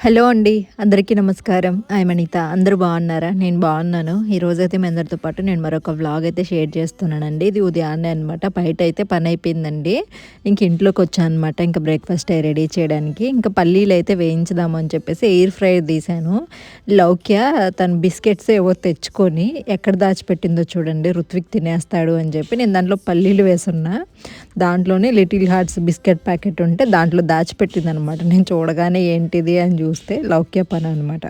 Hello అండి అందరికీ నమస్కారం. ఐ అనిత. అందరూ బాగున్నారా? నేను బాగున్నాను. ఈరోజైతే రోజైతే మీ అందరితో పాటు నేను మరొక వ్లాగ్ అయితే షేర్ చేస్తున్నానండి. ఇది ఉదయాన్నే అనమాట బయట అయితే పని అయిపోయిందండి. ఇంక ఇంట్లోకి వచ్చాను అనమాట ఇంకా బ్రేక్ఫాస్ట్ రెడీ చేయడానికి. ఇంకా పల్లీలు అయితే వేయించుదాము అని చెప్పేసి ఎయిర్ ఫ్రైర్ తీశాను. లౌక్య తన బిస్కెట్స్ ఏవో తెచ్చుకొని ఎక్కడ దాచిపెట్టిందో చూడండి. రుత్విక్ తినేస్తాడు అని చెప్పి నేను దాంట్లో పల్లీలు వేసున్నా. దాంట్లోనే లిటిల్ హార్ట్స్ బిస్కెట్ ప్యాకెట్ ఉంటే దాంట్లో దాచిపెట్టింది అనమాట నేను చూడగానే ఏంటిది అని చూస్తే లౌక్య పని అనమాట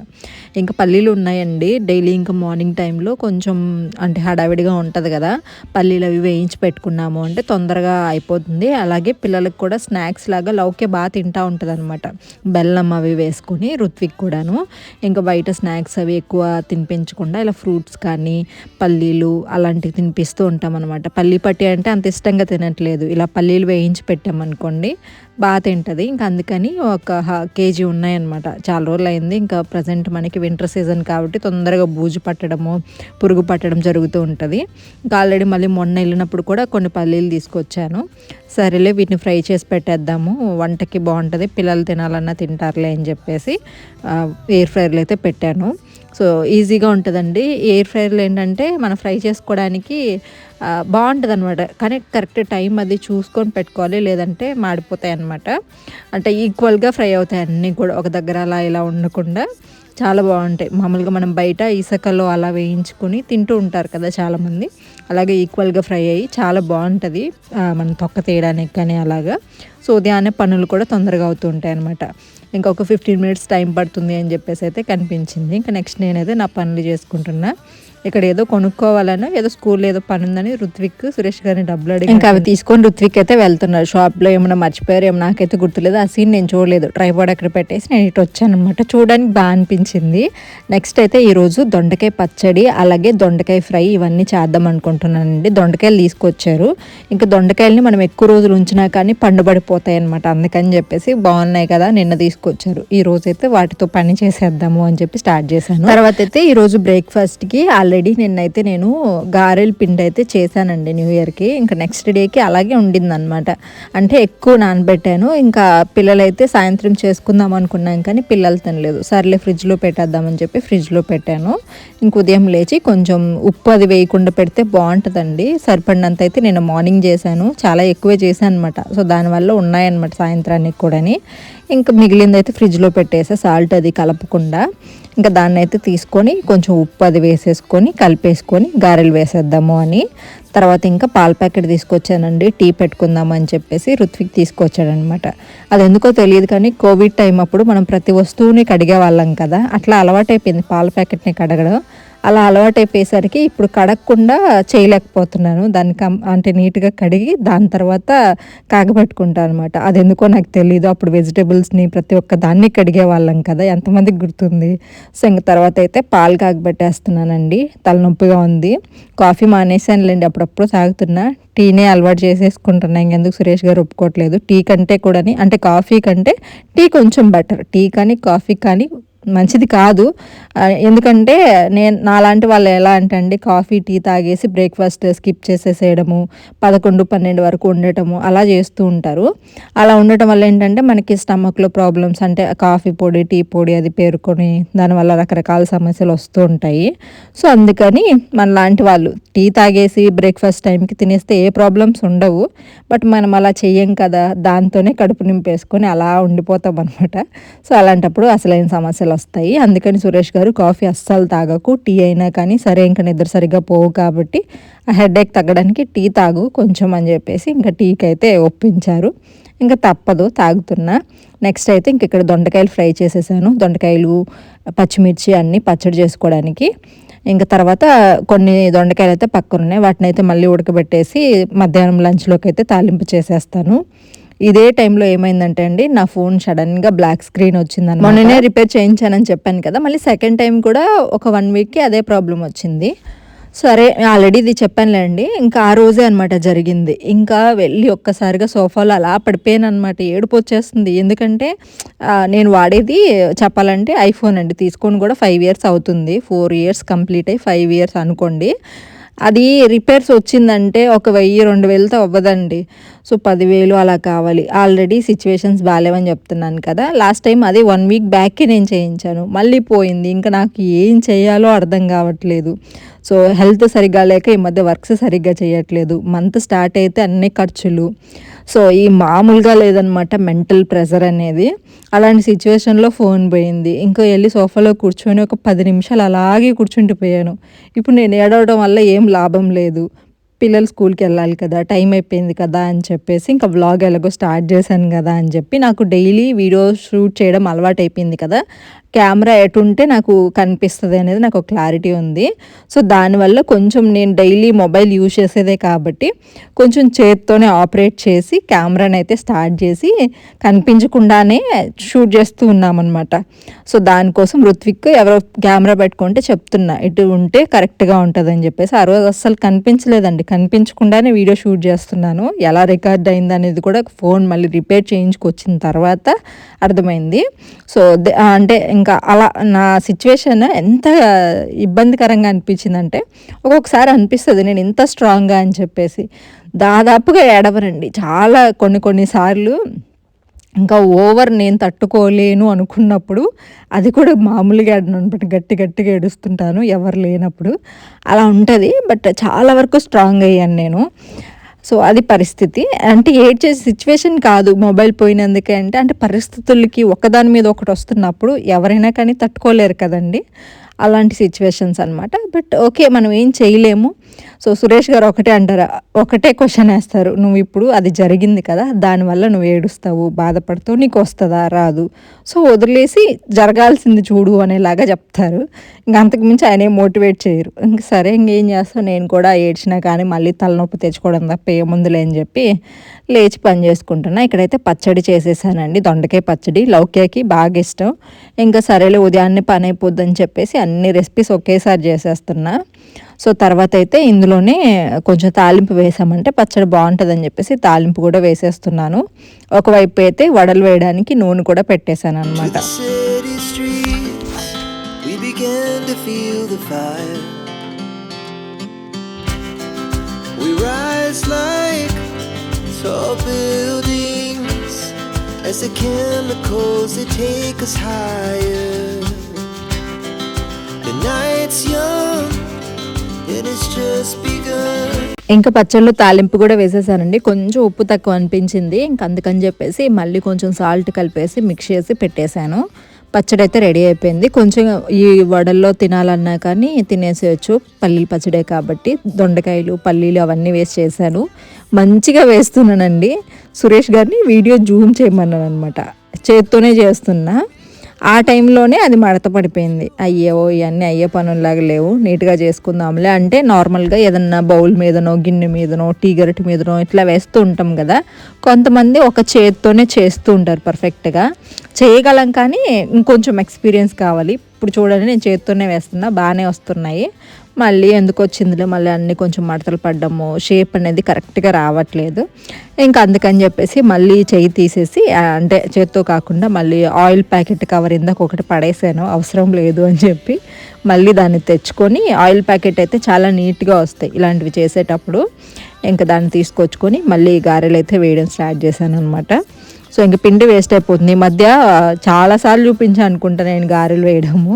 ఇంకా పల్లీలు ఉన్నాయండి. డైలీ ఇంకా మార్నింగ్ టైంలో కొంచెం అంటే హడావిడిగా ఉంటుంది కదా పల్లీలు అవి వేయించి పెట్టుకున్నాము అంటే తొందరగా అయిపోతుంది. అలాగే పిల్లలకు కూడా స్నాక్స్ లాగా లౌక్య బాగా తింటూ ఉంటుంది అనమాట బెల్లం అవి వేసుకొని రుత్విక్ కూడాను. ఇంకా బయట స్నాక్స్ అవి ఎక్కువ తినిపించకుండా ఇలా ఫ్రూట్స్ కానీ పల్లీలు అలాంటివి తినిపిస్తూ ఉంటాం అనమాట పల్లీ పట్టి అంటే అంత ఇష్టంగా తినట్లేదు. ఇలా పల్లీలు వేయించి పెట్టామనుకోండి బాగా తింటుంది. ఇంకా అందుకని ఒక కేజీ ఉన్నాయన్నమాట. చాలా రోజులు అయింది ఇంకా ప్రజెంట్ మనకి వింటర్ సీజన్ కాబట్టి తొందరగా బూజు పట్టడము పురుగు పట్టడం జరుగుతూ ఉంటుంది. ఇంకా ఆల్రెడీ మళ్ళీ మొన్న వెళ్ళినప్పుడు కూడా కొన్ని పల్లీలు తీసుకొచ్చాను. సరేలే వీటిని ఫ్రై చేసి పెట్టేద్దాము. వంటకి బాగుంటుంది. పిల్లలు తినాలన్నా తింటారులే అని చెప్పేసి ఎయిర్ ఫ్రైర్లు అయితే పెట్టాను. సో ఈజీగా ఉంటుందండి. ఎయిర్ ఫ్రైర్లు ఏంటంటే మనం ఫ్రై చేసుకోవడానికి బాగుంటుంది అనమాట కానీ కరెక్ట్ టైం అది చూసుకొని పెట్టుకోవాలి. లేదంటే మాడిపోతాయి అనమాట అంటే ఈక్వల్గా ఫ్రై అవుతాయి అన్నీ కూడా ఒక దగ్గర అలా ఇలా ఉండకుండా. చాలా బాగుంటాయి. మామూలుగా మనం బయట ఇసుకలో అలా వేయించుకొని తింటూ ఉంటారు కదా చాలామంది. అలాగే ఈక్వల్గా ఫ్రై అయ్యి చాలా బాగుంటుంది. మనం తొక్క తీయడానికి కానీ అలాగా. సో ఉదయాన్నే పనులు కూడా తొందరగా అవుతూ ఉంటాయి అనమాట ఇంకా ఒక ఫిఫ్టీన్ మినిట్స్ టైం పడుతుంది అని చెప్పేసి అయితే కనిపించింది. ఇంకా నెక్స్ట్ నేనైతే నా పనులు చేసుకుంటున్నా. ఇక్కడ ఏదో కొనుక్కోవాలన్నా ఏదో స్కూల్ ఏదో పని ఉందని రుత్విక్ సురేష్ గారిని డబ్బులు అడిగి ఇంకా అవి తీసుకొని రుత్విక్ అయితే వెళ్తున్నారు. షాప్లో ఏమైనా మర్చిపోయారు ఏమో నాకైతే గుర్తులేదు. ఆ సీన్ నేను చూడలేదు. ట్రైపాడ్ అక్కడ పెట్టేసి నేను ఇటు వచ్చాను అనమాట చూడడానికి బాగా అనిపించింది. నెక్స్ట్ అయితే ఈరోజు దొండకాయ పచ్చడి అలాగే దొండకాయ ఫ్రై ఇవన్నీ చేద్దాం అనుకుంటున్నానండి. దొండకాయలు తీసుకొచ్చారు. ఇంకా దొండకాయలని మనం ఎక్కువ రోజులు ఉంచినా కానీ పండుబడిపోతాయి అనమాట అందుకని చెప్పేసి బాగున్నాయి కదా నిన్న తీసుకొచ్చారు. ఈ రోజు అయితే వాటితో పని చేసేద్దాము అని చెప్పి స్టార్ట్ చేశాను. తర్వాత అయితే ఈరోజు బ్రేక్ఫాస్ట్కి ఆల్రెడీ నిన్నైతే నేను గారెల పిండి అయితే చేశానండి న్యూ ఇయర్కి. ఇంకా నెక్స్ట్ డేకి అలాగే ఉండింది అనమాట అంటే ఎక్కువ నానబెట్టాను. ఇంకా పిల్లలైతే సాయంత్రం చేసుకుందాం అనుకున్నాం కానీ పిల్లలు తినలేదు. సర్లే ఫ్రిడ్జ్లో పెట్టేద్దామని చెప్పి ఫ్రిడ్జ్లో పెట్టాను. ఇంక ఉదయం లేచి కొంచెం ఉప్పు అది వేయకుండా పెడితే బాగుంటుందండి. సరిపడినంత అయితే నేను మార్నింగ్ చేశాను. చాలా ఎక్కువే చేశాను అనమాట సో దానివల్ల ఉన్నాయన్నమాట సాయంత్రానికి కూడాని. ఇంకా మిగిలింది అయితే ఫ్రిడ్జ్లో పెట్టేసా సాల్ట్ అది కలపకుండా ఇంకా దాన్ని అయితే తీసుకొని కొంచెం ఉప్పు అది వేసేసుకొని కలిపేసుకొని గారెలు వేసేద్దాము అని. తర్వాత ఇంకా పాల ప్యాకెట్ తీసుకొచ్చానండి. టీ పెట్టుకుందాం అని చెప్పేసి రుత్విక్ తీసుకొచ్చాడనమాట అది ఎందుకో తెలియదు కానీ కోవిడ్ టైం అప్పుడు మనం ప్రతి వస్తువుని కడిగే వాళ్ళం కదా. అట్లా అలవాటైపోయింది పాల ప్యాకెట్ని కడగడం. అలా అలవాటైపోయేసరికి ఇప్పుడు కడగకుండా చేయలేకపోతున్నాను. దాన్ని కం అంటే నీట్గా కడిగి దాని తర్వాత కాగబెట్టుకుంటాను అనమాట అది ఎందుకో నాకు తెలియదు అప్పుడు వెజిటేబుల్స్ని ప్రతి ఒక్క దాన్ని కడిగే వాళ్ళం కదా ఎంతమందికి గుర్తుంది? సో ఇంక తర్వాత అయితే పాలు కాగబెట్టేస్తున్నానండి. తలనొప్పిగా ఉంది. కాఫీ మానేసానులేండి అప్పుడప్పుడు తాగుతున్నా. టీనే అలవాటు చేసేసుకుంటున్నా. ఇంకెందుకు సురేష్ గారు ఒప్పుకోవట్లేదు. టీ కంటే కూడా అంటే కాఫీ కంటే టీ కొంచెం బెటర్. టీ కానీ కాఫీ కానీ మంచిది కాదు. ఎందుకంటే నేను నాలాంటి వాళ్ళు ఎలా అంటే అండి కాఫీ టీ తాగేసి బ్రేక్ఫాస్ట్ స్కిప్ చేసేసేయడము పదకొండు పన్నెండు వరకు ఉండటము అలా చేస్తూ ఉంటారు. అలా ఉండటం వల్ల ఏంటంటే మనకి స్టమక్లో ప్రాబ్లమ్స్ అంటే కాఫీ పొడి టీ పొడి అది పేరుకొని దానివల్ల రకరకాల సమస్యలు వస్తూ ఉంటాయి. సో అందుకని మన లాంటి వాళ్ళు టీ తాగేసి బ్రేక్ఫాస్ట్ టైంకి తినేస్తే ఏ ప్రాబ్లమ్స్ ఉండవు. బట్ మనం అలా చెయ్యం కదా దాంతోనే కడుపు నింపేసుకొని అలా ఉండిపోతాం అనమాట సో అలాంటప్పుడు అసలైన సమస్యలు వస్తాయి. అందుకని సురేష్ గారు కాఫీ అస్సలు తాగకు టీ అయినా కానీ సరే ఇంకా నిద్ర సరిగ్గా పోవు కాబట్టి ఆ హెడేక్ తగ్గడానికి టీ తాగు కొంచెం అని చెప్పేసి ఇంకా టీకి అయితే ఒప్పించారు. ఇంకా తప్పదు తాగుతున్నా. నెక్స్ట్ అయితే ఇంక ఇక్కడ దొండకాయలు ఫ్రై చేసేసాను. దొండకాయలు పచ్చిమిర్చి అన్నీ పచ్చడి చేసుకోవడానికి. ఇంకా తర్వాత కొన్ని దొండకాయలు అయితే పక్కన ఉన్నాయి వాటిని అయితే మళ్ళీ ఉడకబెట్టేసి మధ్యాహ్నం లంచ్లోకి అయితే తాలింపు చేసేస్తాను. ఇదే టైంలో ఏమైందంటే అండి నా ఫోన్ సడన్గా బ్లాక్ స్క్రీన్ వచ్చిందని మొన్ననే రిపేర్ చేయించానని చెప్పాను కదా మళ్ళీ సెకండ్ టైం కూడా ఒక వన్ వీక్కి అదే ప్రాబ్లం వచ్చింది. సరే ఆల్రెడీ ఇది చెప్పానులేండి ఇంకా ఆ రోజే అనమాట జరిగింది. ఇంకా వెళ్ళి ఒక్కసారిగా సోఫాలో అలా పడిపోయాను అనమాట ఏడుపు వచ్చేస్తుంది. ఎందుకంటే నేను వాడేది చెప్పాలంటే ఐఫోన్ అండి తీసుకొని కూడా ఫైవ్ ఇయర్స్ అవుతుంది. ఫోర్ ఇయర్స్ కంప్లీట్ అయ్యి ఫైవ్ ఇయర్స్ అనుకోండి. అది రిపేర్స్ వచ్చిందంటే ఒక వెయ్యి రెండు వేలతో అవ్వదండి. సో పదివేలు అలా కావాలి. ఆల్రెడీ సిచ్యువేషన్స్ బాగాలేవని చెప్తున్నాను కదా. లాస్ట్ టైం అదే వన్ వీక్ బ్యాక్కే నేను చేయించాను. మళ్ళీ పోయింది. ఇంకా నాకు ఏం చేయాలో అర్థం కావట్లేదు. సో హెల్త్ సరిగ్గా లేక ఈ మధ్య వర్క్స్ సరిగ్గా చేయట్లేదు. మంత్ స్టార్ట్ అయితే అన్ని ఖర్చులు. సో ఈ మామూలుగా లేదనమాట మెంటల్ ప్రెషర్ అనేది. అలాంటి సిచ్యువేషన్లో ఫోన్ పోయింది. ఇంకా వెళ్ళి సోఫాలో కూర్చొని ఒక పది నిమిషాలు అలాగే కూర్చుండిపోయాను. ఇప్పుడు నేను ఏడవడం వల్ల ఏం లాభం లేదు. పిల్లలు స్కూల్కి వెళ్ళాలి కదా టైం అయిపోయింది కదా అని చెప్పేసి ఇంకా వ్లాగ్ ఎలాగో స్టార్ట్ చేశాను కదా అని చెప్పి నాకు డైలీ వీడియో షూట్ చేయడం అలవాటు అయిపోయింది కదా. కెమెరా ఎటుంటే నాకు కనిపిస్తుంది అనేది నాకు క్లారిటీ ఉంది. సో దానివల్ల కొంచెం నేను డైలీ మొబైల్ యూజ్ చేసేదే కాబట్టి కొంచెం చేత్తోనే ఆపరేట్ చేసి కెమెరాని అయితే స్టార్ట్ చేసి కనిపించకుండానే షూట్ చేస్తూ ఉన్నామన్నమాట. సో దానికోసం ఋత్విక్ ఎవరో కెమెరా పెట్టుకుంటే చెప్తున్నా ఇటు ఉంటే కరెక్ట్గా ఉంటుంది అని చెప్పేసి. ఆ రోజు అస్సలు కనిపించలేదండి. కనిపించకుండానే వీడియో షూట్ చేస్తున్నాను. ఎలా రికార్డ్ అయింది అనేది కూడా ఫోన్ మళ్ళీ రిపేర్ చేయించుకొచ్చిన తర్వాత అర్థమైంది. సో అంటే ఇంకా అలా నా సిచ్యువేషన్ ఎంత ఇబ్బందికరంగా అనిపించిందంటే ఒక్కొక్కసారి అనిపిస్తుంది నేను ఇంత స్ట్రాంగ్గా అని చెప్పేసి. దాదాపుగా ఏడవరండి. చాలా కొన్ని కొన్నిసార్లు ఇంకా ఓవర్ నేను తట్టుకోలేను అనుకున్నప్పుడు అది కూడా మామూలుగా అనమాట గట్టి గట్టిగా ఏడుస్తుంటాను ఎవరు లేనప్పుడు. అలా ఉంటుంది. బట్ చాలా వరకు స్ట్రాంగ్ అయ్యాను నేను. సో అది పరిస్థితి. అంటే చేసే సిచ్యువేషన్ కాదు మొబైల్ పోయినందుకే అంటే అంటే పరిస్థితులకి ఒకదాని మీద ఒకటి వస్తున్నప్పుడు ఎవరైనా కానీ తట్టుకోలేరు కదండి. అలాంటి సిచ్యువేషన్స్ అనమాట బట్ ఓకే మనం ఏం చేయలేము. సో సురేష్ గారు ఒకటే అంటారు ఒకటే క్వశ్చన్ వేస్తారు నువ్వు ఇప్పుడు అది జరిగింది కదా దానివల్ల నువ్వు ఏడుస్తావు బాధపడుతావు నీకు వస్తుందా రాదు. సో వదిలేసి జరగాల్సింది చూడు అనేలాగా చెప్తారు. ఇంకా అంతకుమించి ఆయనే మోటివేట్ చేయరు. ఇంక సరే ఇంకేం చేస్తావు? నేను కూడా ఏడ్చినా కానీ మళ్ళీ తలనొప్పి తెచ్చుకోవడం తప్ప ఏముందులే అని చెప్పి లేచి పని చేసుకుంటున్నా. ఇక్కడైతే పచ్చడి చేసేసానండి. దొండకాయ పచ్చడి లౌక్యాకి బాగా ఇష్టం. ఇంకా సరేలే ఉదయాన్నే పని అయిపోద్దని చెప్పేసి అన్ని రెసిపీస్ ఒకేసారి చేసేస్తున్నా. సో తర్వాత అయితే ఇందులోనే కొంచెం తాలింపు వేసామంటే పచ్చడి బాగుంటుందని చెప్పేసి తాలింపు కూడా వేసేస్తున్నాను. ఒకవైపు అయితే వడలు వేయడానికి నూనె కూడా పెట్టేశాను అనమాట We rise like tall buildings as the chemicals they take us higher. The night's young ఇంకా పచ్చళ్ళు తాలింపు కూడా వేసేసానండి. కొంచెం ఉప్పు తక్కువ అనిపించింది. ఇంక అందుకని చెప్పేసి మళ్ళీ కొంచెం సాల్ట్ కలిపేసి మిక్స్ చేసి పెట్టేశాను. పచ్చడి అయితే రెడీ అయిపోయింది. కొంచెం ఈ వడల్లో తినాలన్నా కానీ తినేసేయచ్చు. పల్లీల పచ్చడే కాబట్టి దొండకాయలు పల్లీలు అవన్నీ వేసి చేశాను. మంచిగా వేస్తున్నానండి. సురేష్ గారిని వీడియో జూమ్ చేయమన్నాను అనమాట చేత్తోనే చేస్తున్నా. ఆ టైంలోనే అది మడత పడిపోయింది. అయ్యో ఇవన్నీ అయ్యే పనుల్లాగా లేవు. నీట్గా చేసుకుందాంలే అంటే నార్మల్గా ఏదన్నా బౌల్ మీదనో గిన్నె మీదనో టీ గరిటి మీదనో ఇట్లా వేస్తూ ఉంటాం కదా. కొంతమంది ఒక చేత్తోనే చేస్తూ ఉంటారు పర్ఫెక్ట్గా. చేయగలం కానీ ఇంకొంచెం ఎక్స్పీరియన్స్ కావాలి. ఇప్పుడు చూడండి నేను చేత్తోనే వేస్తున్నా బాగానే వస్తున్నాయి. మళ్ళీ ఎందుకు వచ్చిందిలే? మళ్ళీ అన్నీ కొంచెం మడతలు పడ్డము షేప్ అనేది కరెక్ట్గా రావట్లేదు. ఇంకా అందుకని చెప్పేసి మళ్ళీ చేయి తీసేసి అంటే చేత్తో కాకుండా మళ్ళీ ఆయిల్ ప్యాకెట్ కవర్ ఇందాక ఒకటి పడేసాను అవసరం లేదు అని చెప్పి మళ్ళీ దాన్ని తెచ్చుకొని ఆయిల్ ప్యాకెట్ అయితే చాలా నీట్గా వస్తాయి ఇలాంటివి చేసేటప్పుడు. ఇంకా దాన్ని తీసుకొచ్చుకొని మళ్ళీ గారెలు అయితే వేయడం స్టార్ట్ చేశాను అనమాట సో ఇంక పిండి వేస్ట్ అయిపోతుంది. ఈ మధ్య చాలాసార్లు చూపించాను అనుకుంటా నేను గారెలు వేయడము.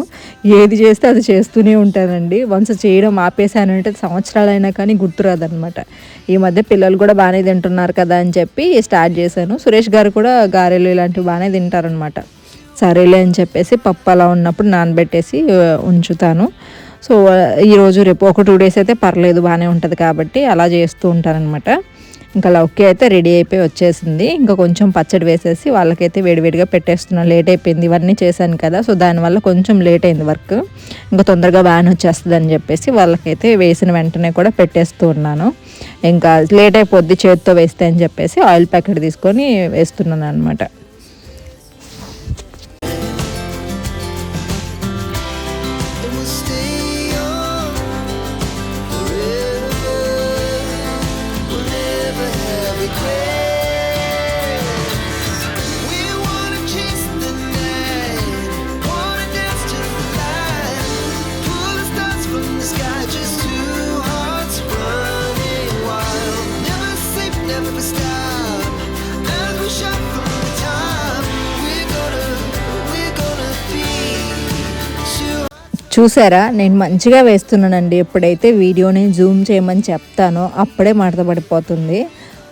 ఏది చేస్తే అది చేస్తూనే ఉంటానండి. వన్స్ చేయడం ఆపేసానంటే సంవత్సరాలైనా కానీ గుర్తురాదనమాట ఈ మధ్య పిల్లలు కూడా బాగానే తింటున్నారు కదా అని చెప్పి స్టార్ట్ చేశాను. సురేష్ గారు కూడా గారెలు ఇలాంటివి బాగానే తింటారనమాట. సరేలే అని చెప్పేసి పప్పు అలా ఉన్నప్పుడు నానబెట్టేసి ఉంచుతాను. సో ఈరోజు రేపు ఒక టూ డేస్ అయితే పర్లేదు బాగానే ఉంటుంది కాబట్టి అలా చేస్తూ ఉంటారనమాట. ఇంకా లౌకి అయితే రెడీ అయిపోయి వచ్చేసింది. ఇంకా కొంచెం పచ్చడి వేసేసి వాళ్ళకైతే వేడివేడిగా పెట్టేస్తున్నాను. లేట్ అయిపోయింది. ఇవన్నీ చేశాను కదా. సో దానివల్ల కొంచెం లేట్ అయింది వర్క్. ఇంకా తొందరగా వ్యాన్ వచ్చేస్తుంది అని చెప్పేసి వాళ్ళకైతే వేసిన వెంటనే కూడా పెట్టేస్తూ ఉన్నాను. ఇంకా లేట్ అయిపోద్ది చేతితో వేస్తే అని చెప్పేసి ఆయిల్ ప్యాకెట్ తీసుకొని వేస్తున్నాను అనమాట చూసారా? నేను మంచిగా వేస్తున్నానండి. ఎప్పుడైతే వీడియోని జూమ్ చేయమని చెప్తానో అప్పుడే మడత పడిపోతుంది.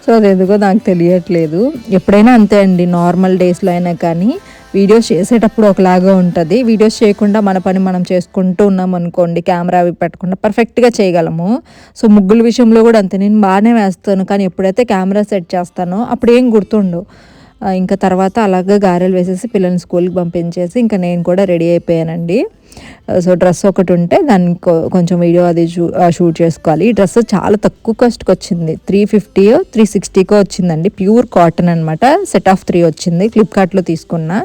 సో అది ఎందుకో నాకు తెలియట్లేదు. ఎప్పుడైనా అంతే అండి. నార్మల్ డేస్లో అయినా కానీ వీడియోస్ చేసేటప్పుడు ఒకలాగా ఉంటుంది. వీడియోస్ చేయకుండా మన పని మనం చేసుకుంటూ ఉన్నాం అనుకోండి కెమెరా అవి పెట్టకుండా పర్ఫెక్ట్గా చేయగలము. సో ముగ్గుల విషయంలో కూడా అంతే. నేను బాగానే వేస్తాను. కానీ ఎప్పుడైతే కెమెరా సెట్ చేస్తానో అప్పుడు ఏం గుర్తుండవు. ఇంకా తర్వాత అలాగే గారెలు వేసేసి పిల్లల్ని స్కూల్కి పంపించేసి ఇంకా నేను కూడా రెడీ అయిపోయానండి. సో డ్రెస్ ఒకటి ఉంటే దాన్ని కొంచెం వీడియో అది షూట్ చేసుకోవాలి. ఈ డ్రెస్ చాలా తక్కువ కాస్ట్కి వచ్చింది. త్రీ ఫిఫ్టీ త్రీ సిక్స్టీకో వచ్చిందండి. ప్యూర్ కాటన్ అనమాట సెట్ ఆఫ్ త్రీ వచ్చింది. ఫ్లిప్కార్ట్లో తీసుకున్న.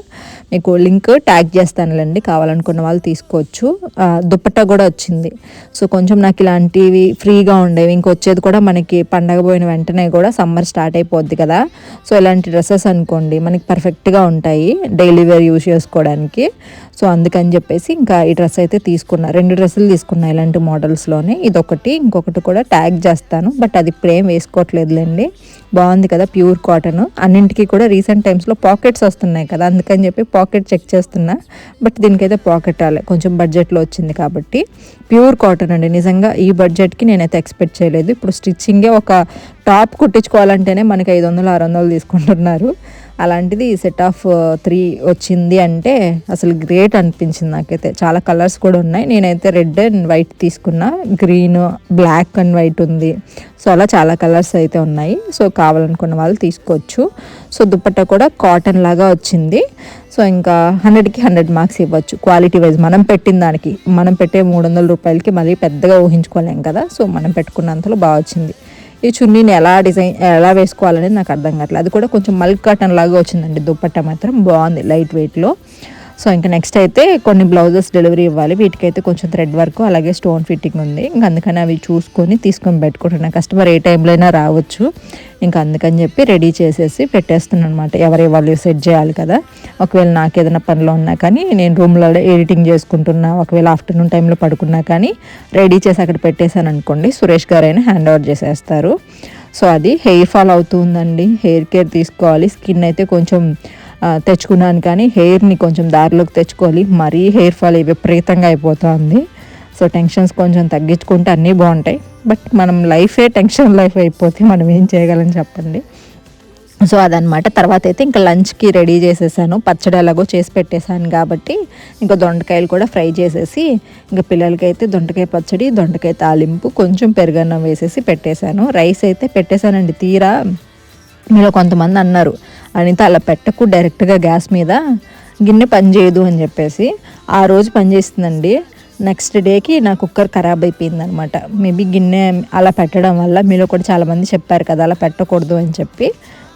మీకు లింక్ ట్యాగ్ చేస్తానులేండి కావాలనుకున్న వాళ్ళు తీసుకోవచ్చు. దుప్పట్టా కూడా వచ్చింది. సో కొంచెం నాకు ఇలాంటివి ఫ్రీగా ఉండేవి. ఇంకొచ్చేది కూడా మనకి పండగ పోయిన వెంటనే కూడా సమ్మర్ స్టార్ట్ అయిపోద్ది కదా. సో ఇలాంటి డ్రెస్సెస్ అనుకోండి మనకి పర్ఫెక్ట్గా ఉంటాయి. డైలీ వేర్ యూస్ చేసుకోవడానికి. సో అందుకని చెప్పేసి ఇంకా ఈ డ్రెస్ అయితే తీసుకున్నా. రెండు డ్రెస్సులు తీసుకున్నా ఇలాంటి మోడల్స్లోనే. ఇదొకటి ఇంకొకటి కూడా ట్యాగ్ చేస్తాను. బట్ అది ఇప్పుడేం వేసుకోవట్లేదులేండి. బాగుంది కదా ప్యూర్ కాటన్. అన్నింటికి కూడా రీసెంట్ టైమ్స్లో పాకెట్స్ వస్తున్నాయి కదా. అందుకని చెప్పి పాకెట్ చెక్ చేస్తున్నా. బట్ దీనికైతే పాకెట్ రాలే. కొంచెం బడ్జెట్లో వచ్చింది కాబట్టి. ప్యూర్ కాటన్ అండి. నిజంగా ఈ బడ్జెట్కి నేనైతే ఎక్స్పెక్ట్ చేయలేదు. ఇప్పుడు స్టిచ్చింగే ఒక టాప్ కుట్టించుకోవాలంటేనే మనకి ఐదు వందలు ఆరు వందలు తీసుకుంటున్నారు. అలాంటిది సెట్ ఆఫ్ త్రీ వచ్చింది అంటే అసలు గ్రేట్ అనిపించింది నాకైతే. చాలా కలర్స్ కూడా ఉన్నాయి. నేనైతే రెడ్ అండ్ వైట్ తీసుకున్నా. గ్రీన్ బ్లాక్ అండ్ వైట్ ఉంది. సో అలా చాలా కలర్స్ అయితే ఉన్నాయి. సో కావాలనుకున్న వాళ్ళు తీసుకోవచ్చు. సో దుప్పట్ట కూడా కాటన్ లాగా వచ్చింది. సో ఇంకా హండ్రెడ్కి హండ్రెడ్ మార్క్స్ ఇవ్వచ్చు. క్వాలిటీ వైజ్ మనం పెట్టిన దానికి. మనం పెట్టే మూడు వందల రూపాయలకి మళ్ళీ పెద్దగా ఊహించుకోలేం కదా. సో మనం పెట్టుకున్నంతలో బాగా వచ్చింది. ఈ చున్నీని ఎలా డిజైన్ ఎలా వేసుకోవాలనేది నాకు అర్థం కావట్లేదు. అది కూడా కొంచెం మల్క్ కాటన్ లాగా వచ్చిందండి. దుప్పట్ట మాత్రం బాగుంది లైట్ వెయిట్లో. సో ఇంకా నెక్స్ట్ అయితే కొన్ని బ్లౌజెస్ డెలివరీ ఇవ్వాలి. వీటికైతే కొంచెం థ్రెడ్ వర్క్ అలాగే స్టోన్ ఫిట్టింగ్ ఉంది. ఇంకా అందుకని అవి చూసుకొని తీసుకొని పెట్టుకుంటున్నా. కస్టమర్ ఏ టైంలో అయినా రావచ్చు. ఇంకా అందుకని చెప్పి రెడీ చేసేసి పెట్టేస్తున్నాను అనమాట ఎవరి వాళ్ళు సెట్ చేయాలి కదా. ఒకవేళ నాకు ఏదైనా పనిలో ఉన్నా కానీ నేను రూమ్లో ఎడిటింగ్ చేసుకుంటున్నా ఒకవేళ ఆఫ్టర్నూన్ టైంలో పడుకున్నా కానీ రెడీ చేసి అక్కడ పెట్టేశాను అనుకోండి సురేష్ గారైనా హ్యాండ్ ఓవర్ చేసేస్తారు. సో అది హెయిర్ ఫాల్ అవుతుందండి హెయిర్ కేర్ తీసుకోవాలి. స్కిన్ అయితే కొంచెం తెచ్చుకున్నాను కానీ హెయిర్ని కొంచెం దారిలోకి తెచ్చుకోవాలి. మరీ హెయిర్ ఫాల్ విపరీతంగా అయిపోతుంది. సో టెన్షన్స్ కొంచెం తగ్గించుకుంటే అన్నీ బాగుంటాయి. బట్ మనం లైఫే టెన్షన్ లైఫ్ అయిపోతే మనం ఏం చేయగలం చెప్పండి. సో అదనమాట తర్వాత అయితే ఇంకా లంచ్కి రెడీ చేసేసాను. పచ్చడి ఎలాగో చేసి పెట్టేశాను కాబట్టి ఇంకా దొండకాయలు కూడా ఫ్రై చేసేసి ఇంకా పిల్లలకి అయితే దొండకాయ పచ్చడి దొండకాయ తాలింపు కొంచెం పెరుగన్నం వేసేసి పెట్టేశాను. రైస్ అయితే పెట్టేశానండి. తీరా మీలో కొంతమంది అన్నారు అనిత అలా పెట్టకు డైరెక్ట్గా గ్యాస్ మీద గిన్నె పనిచేయదు అని చెప్పేసి ఆ రోజు పనిచేస్తుందండి నెక్స్ట్ డేకి నా కుక్కర్ ఖరాబ్ అయిపోయింది అనమాట మేబీ గిన్నె అలా పెట్టడం వల్ల మీలో కూడా చాలామంది చెప్పారు కదా అలా పెట్టకూడదు అని చెప్పి.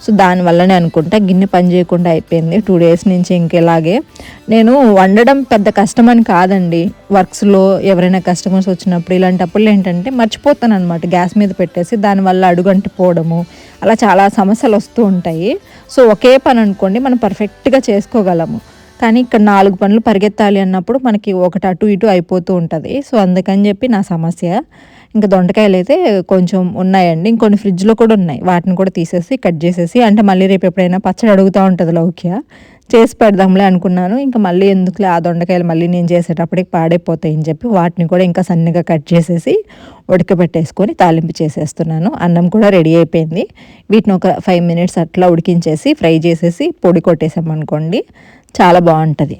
సో దానివల్లనే అనుకుంటా గిన్నె పని చేయకుండా అయిపోయింది. టూ డేస్ నుంచి ఇంకెలాగే. నేను వండడం పెద్ద కష్టం అని కాదండి వర్క్స్లో ఎవరైనా కస్టమర్స్ వచ్చినప్పుడు ఇలాంటప్పుడు ఏంటంటే మర్చిపోతాను అనమాట గ్యాస్ మీద పెట్టేసి దానివల్ల అడుగంటిపోవడము. అలా చాలా సమస్యలు వస్తూ ఉంటాయి. సో ఒకే పని అనుకోండి మనం పర్ఫెక్ట్గా చేసుకోగలము. కానీ ఇక్కడ నాలుగు పనులు పరిగెత్తాలి అన్నప్పుడు మనకి ఒకటి అటు ఇటు అయిపోతూ ఉంటుంది. సో అందుకని చెప్పి నా సమస్య. ఇంకా దొండకాయలు అయితే కొంచెం ఉన్నాయండి. ఇంకొన్ని ఫ్రిడ్జ్లో కూడా ఉన్నాయి. వాటిని కూడా తీసేసి కట్ చేసేసి అంటే మళ్ళీ రేపు ఎప్పుడైనా పచ్చడి అడుగుతూ ఉంటుంది లౌక్య. చేసి పెడదాంలే అనుకున్నాను. ఇంకా మళ్ళీ ఎందుకులే ఆ దొండకాయలు మళ్ళీ నేను చేసేటప్పటికి పాడైపోతాయి అని చెప్పి వాటిని కూడా ఇంకా సన్నగా కట్ చేసేసి ఉడకబెట్టేసుకొని తాలింపు చేసేస్తున్నాను. అన్నం కూడా రెడీ అయిపోయింది. వీటిని ఒక ఫైవ్ మినిట్స్ అట్లా ఉడికించేసి ఫ్రై చేసేసి పొడి కొట్టేసామనుకోండి చాలా బాగుంటుంది.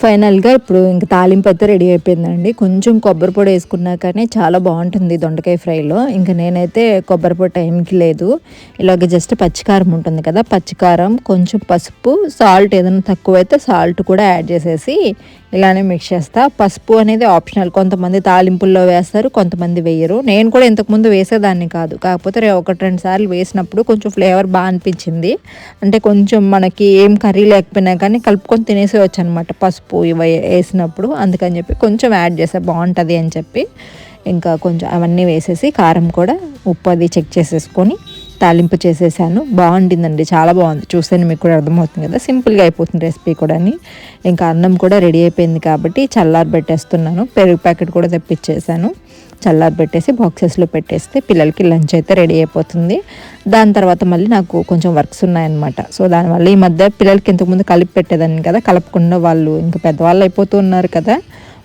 ఫైనల్గా ఇప్పుడు ఇంకా తాలింపు అయితే రెడీ అయిపోయిందండి. కొంచెం కొబ్బరి పొడి వేసుకున్నా కానీ చాలా బాగుంటుంది దొండకాయ ఫ్రైలో. ఇంకా నేనైతే కొబ్బరి పొడి టైంకి లేదు. ఇలాగ జస్ట్ పచ్చికారం ఉంటుంది కదా పచ్చికారం కొంచెం పసుపు సాల్ట్ ఏదైనా తక్కువ అయితే సాల్ట్ కూడా యాడ్ చేసేసి ఇలానే మిక్స్ చేస్తా. పసుపు అనేది ఆప్షనల్ కొంతమంది తాలింపుల్లో వేస్తారు కొంతమంది వేయరు. నేను కూడా ఇంతకుముందు వేసేదాన్ని కాదు. కాకపోతే రేపు ఒకటి రెండు సార్లు వేసినప్పుడు కొంచెం ఫ్లేవర్ బాగా అనిపించింది. అంటే కొంచెం మనకి ఏం కర్రీ లేకపోయినా కానీ కలుపుకొని తినేసేవచ్చు అనమాట పసుపు ఇవి వేసినప్పుడు. అందుకని చెప్పి కొంచెం యాడ్ చేస్తే బాగుంటుంది అని చెప్పి. ఇంకా కొంచెం అవన్నీ వేసేసి కారం కూడా ఉప్పు అది చెక్ చేసేసుకొని తాలింపు చేసేసాను. బాగుంటుందండి చాలా బాగుంది. చూస్తేనే మీకు కూడా అర్థమవుతుంది కదా. సింపుల్గా అయిపోతుంది రెసిపీ కూడా ఇంకా అన్నం కూడా రెడీ అయిపోయింది కాబట్టి చల్లారి పెట్టేస్తున్నాను. పెరుగు ప్యాకెట్ కూడా తెప్పించేసాను. చల్లారి పెట్టేసి బాక్సెస్లో పెట్టేస్తే పిల్లలకి లంచ్ అయితే రెడీ అయిపోతుంది. దాని తర్వాత మళ్ళీ నాకు కొంచెం వర్క్స్ ఉన్నాయన్నమాట. సో దానివల్ల ఈ మధ్య పిల్లలకి ఇంతకుముందు కలిపి పెట్టేదాన్ని కదా. కలపకుండా వాళ్ళు ఇంకా పెద్దవాళ్ళు అయిపోతూ ఉన్నారు కదా.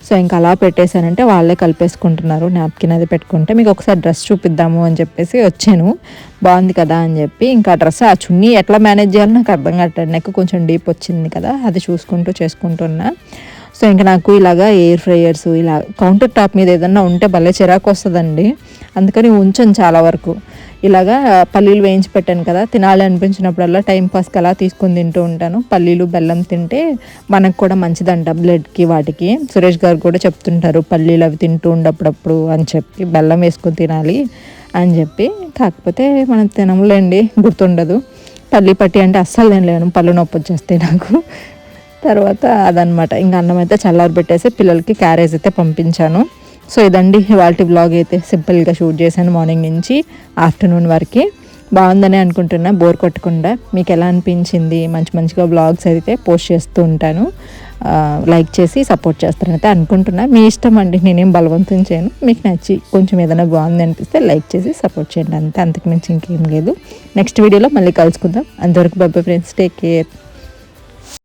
సో ఇంకా అలా పెట్టేశానంటే వాళ్ళే కలిపేసుకుంటున్నారు. నాప్కిన్ అది పెట్టుకుంటే మీకు ఒకసారి డ్రెస్ చూపిద్దాము అని చెప్పేసి వచ్చాను. బాగుంది కదా అని చెప్పి ఇంకా డ్రెస్ ఆ చున్నీ ఎట్లా మేనేజ్ చేయాలో నాకు అర్థం కావట్లేదు. నెక్ కొంచెం డీప్ వచ్చింది కదా అది చూసుకుంటూ చేసుకుంటున్నా. సో ఇంకా నాకు ఇలాగా ఎయిర్ ఫ్రయర్స్ ఇలా కౌంటర్ టాప్ మీద ఏదన్నా ఉంటే భలే చిరాకు వస్తుందండి. అందుకని ఉంచాను చాలా వరకు. ఇలాగా పల్లీలు వేయించి పెట్టాను కదా తినాలి అనిపించినప్పుడల్లా టైం పాస్కి అలా తీసుకొని తింటూ ఉంటాను. పల్లీలు బెల్లం తింటే మనకు కూడా మంచిదంట బ్లడ్కి వాటికి. సురేష్ గారు కూడా చెప్తుంటారు పల్లీలు అవి తింటూ ఉండప్పుడప్పుడు అని చెప్పి బెల్లం వేసుకొని తినాలి అని చెప్పి. కాకపోతే మనం తినములేండి గుర్తుండదు. పల్లి పట్టి అంటే అస్సలు తినలేను పళ్ళు నొప్పి వచ్చేస్తే నాకు. తర్వాత అదనమాట ఇంకా అన్నం అయితే చల్లారి పెట్టేసి పిల్లలకి క్యారేజ్ అయితే పంపించాను. సో ఇదండి వాళ్ళ బ్లాగ్ అయితే సింపుల్గా షూట్ చేశాను మార్నింగ్ నుంచి ఆఫ్టర్నూన్ వరకు. బాగుందని అనుకుంటున్నా బోర్ కొట్టకుండా. మీకు ఎలా అనిపించింది? మంచి మంచిగా బ్లాగ్స్ అయితే పోస్ట్ చేస్తూ ఉంటాను. లైక్ చేసి సపోర్ట్ చేస్తారనైతే అనుకుంటున్నా. మీ ఇష్టం అండి నేనేం బలవంతం చేయను. మీకు నచ్చి కొంచెం ఏదైనా బాగుంది అనిపిస్తే లైక్ చేసి సపోర్ట్ చేయండి అంతే. అంతకుమించి ఇంకేం లేదు. నెక్స్ట్ వీడియోలో మళ్ళీ కలుసుకుందాం. అంతవరకు బాబా ఫ్రెండ్స్ టేక్ కేర్